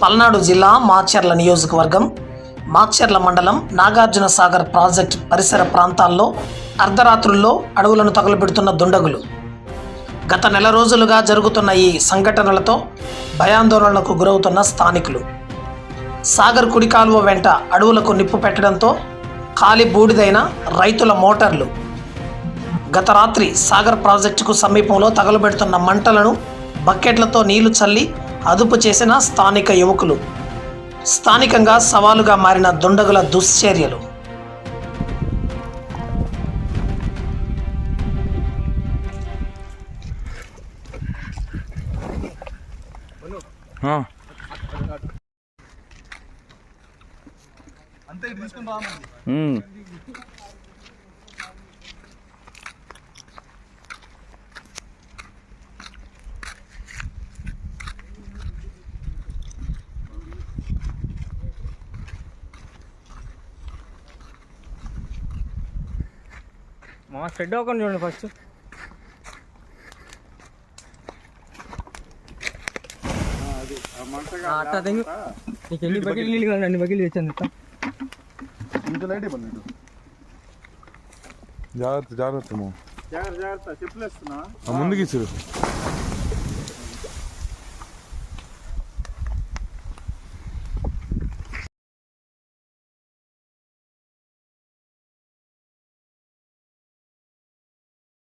పల్నాడు జిల్లా మాచర్ల నియోజకవర్గం మాచర్ల మండలం నాగార్జున సాగర్ ప్రాజెక్ట్ పరిసర ప్రాంతాల్లో అర్ధరాత్రుల్లో అడవులను తగులబెడుతున్న దుండగులు. గత నెల రోజులుగా జరుగుతున్న ఈ సంఘటనలతో భయాందోళనకు గురవుతున్న స్థానికులు. సాగర్ కుడి కాలువ వెంట అడవులకు నిప్పు పెట్టడంతో ఖాళీ బూడిదైన రైతుల మోటార్లు. గత రాత్రి సాగర్ ప్రాజెక్టుకు సమీపంలో తగలబెడుతున్న మంటలను బకెట్లతో నీళ్ళు చల్లి అదుపు చేసిన స్థానిక యువకులు. స్థానికంగా సవాలుగా మారిన దుండగుల దుశ్చర్యలు. ఆ, అంతే తీసుకుని మా స్ప్రెడ్ అవ్వకుండా చూడండి ఫస్ట్ అట్లా తెంగు నీకు ఎన్ని బకెట్లు నీళ్ళు కావాలి? అన్ని బకెట్లు తెచ్చాను ఇస్తా ఇంత లైట్ ఇవ్వండి ఇటు. జాగ్రత్త జాగ్రత్త. జాగ్రత్త జాగ్రత్త. చెప్పులు వేస్తున్నా ఆ ముందుకి ఇచ్చారు